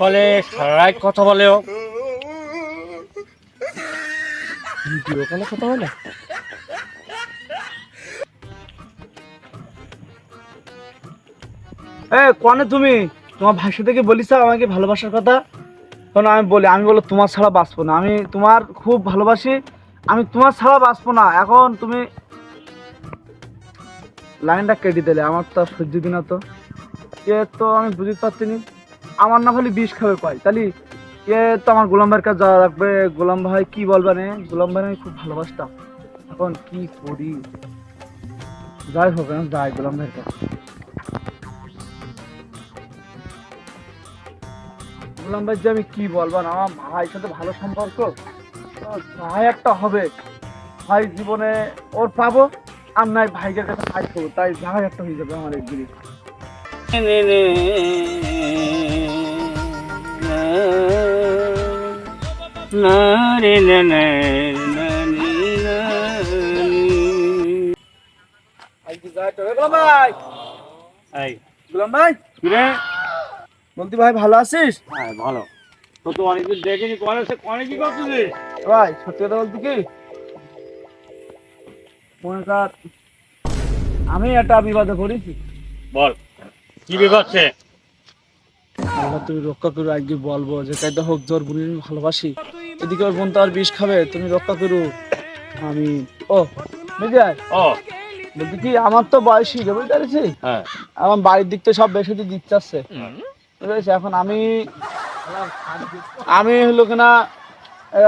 কলে সারা কথা বলে ও। কথা বলে? এ, কনে তুমি? তোমার ভাই সাথে কি বলিস আমাকে ভালোবাসার কথা। কারণ আমি বলি, আমি বলো তোমার ছাড়া বাঁচবো না। আমি তোমার খুব ভালোবাসি, আমি তোমার ছাড়া বাঁচবো না। এখন তুমি লাইনটা কেটে দিলে, আমার তো সহ্য দিনা তো। এ, তো আমি বুঝতে পারছি নি। আমার না হলে বিষ খাবে কয় তাহলে এ তো আমার গোলাম ভাইয়ের কাছে যাওয়া লাগবে গোলাম ভাই কি বলবে নে গোলাম ভাই আমি খুব ভালোবাসতাম এখন কি করি যাই হোক যাই গোলাম ভাইয়ের কাছে গোলাম ভাই যে আমি কি বলব না আমার ভাইয়ের সাথে ভালো সম্পর্ক ভাই একটা হবে ভাই জীবনে ওর পাবো আর নাই ভাইদের কাছে ভাই তাই ভাই একটা হয়ে যাবে আমার একদিনই বলতি ভাই ভালো আছিস হ্যাঁ, ভালো তো তো অনেকদিন দেখিনি কি করছিস ভাই সত্যি কথা বলতে কি আমি একটা বিবাদে পড়েছি বল কি বিপদছে আল্লাহ তুমি রক্ষা করো আজকে বলব যে কায়দা হোক জোর বুড়ি ভালোবাসি এদিকে ওর বোন তো আর বিষ খাবে তুমি রক্ষা করো। আমি ও বুঝাই ও। বলতে কি আমার তো বয়সী রে বুঝতে পেরেছি হ্যাঁ। আমার বাড়ির দিক থেকে সব বেশি দিতে চাচ্ছে। বুঝতে এখন আমি আমি হলো কিনা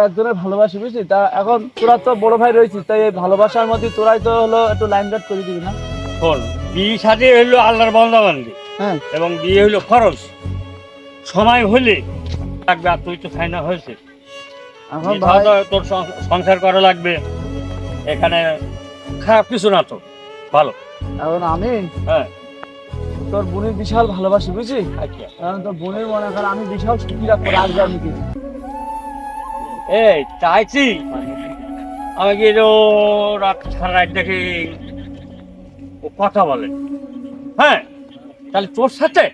একজনের ভালোবাসি বুঝলি? তা এখন তোরা তো বড় ভাই রয়েছিস তাই এই ভালোবাসার মধ্যে তোরাই তো হলো একটু লাইন গার্ড করে দিবি না? শোন বিয়ে সাথে হইল আল্লাহর বন্দাবান্দি হ্যাঁ। এবং বিয়ে হইল খরচ। সময় হলে লাগবে আর তুই তো ফাইনা হয়েছে তো তোর সংসার করা লাগবে। এখানে খারাপ কিছু না তো ভালো। এখন আমি হ্যাঁ। তোর বোনের বিশাল ভালোবাসি বুঝলি? কারণ তোর বোনের মনে কর আমি বিশাল সুখী রাখব রাখব আমি কি? এই চাইছি? আমাকে তো রাত সারা রাত দেখি ও কথা বলে। হ্যাঁ তাহলে তোর সাথে?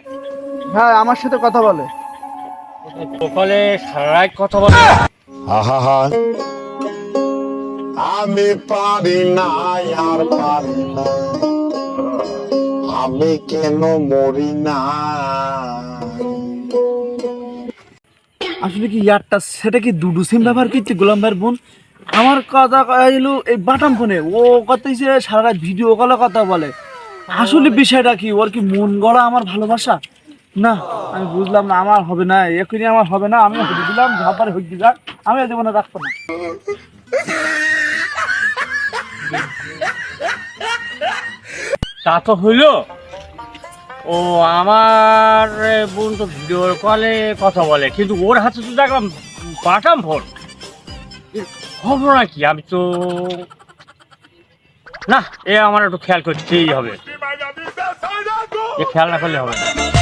হ্যাঁ আমার সাথে কথা বলে। সকালে সারা রাত কথা বলে। আমি পারি না, আর পারি না। আমি কেন মরি না? আসলে কি ইয়ারটা সেটা কি দুডু সিম ব্যবহার করছে গোলাম ভাইয়ের বোন? আমার কথা এলো এই বাটাম ফোনে। ও কথা সারা রাত ভিডিও কলে কথা বলে। আসলে বিষয়টা কি? ওর কি মন গড়া আমার ভালোবাসা? না। আমি বুঝলাম না, আমার হবে না, এখনই আমার হবে না, আমি হতে দিলাম, ঝাপারে হয়ে দিলাম আমি জীবনে রাখব না। তা তো হইল। ও, আমার বোন তো ভিডিও কলে কথা বলে, কিন্তু ওর হাতে তো দেখলাম বাটাম ফোন ঘটনা কি, আমি তো না, এ আমার একটু খেয়াল করতেই হবে। খেয়াল না করলে হবে না।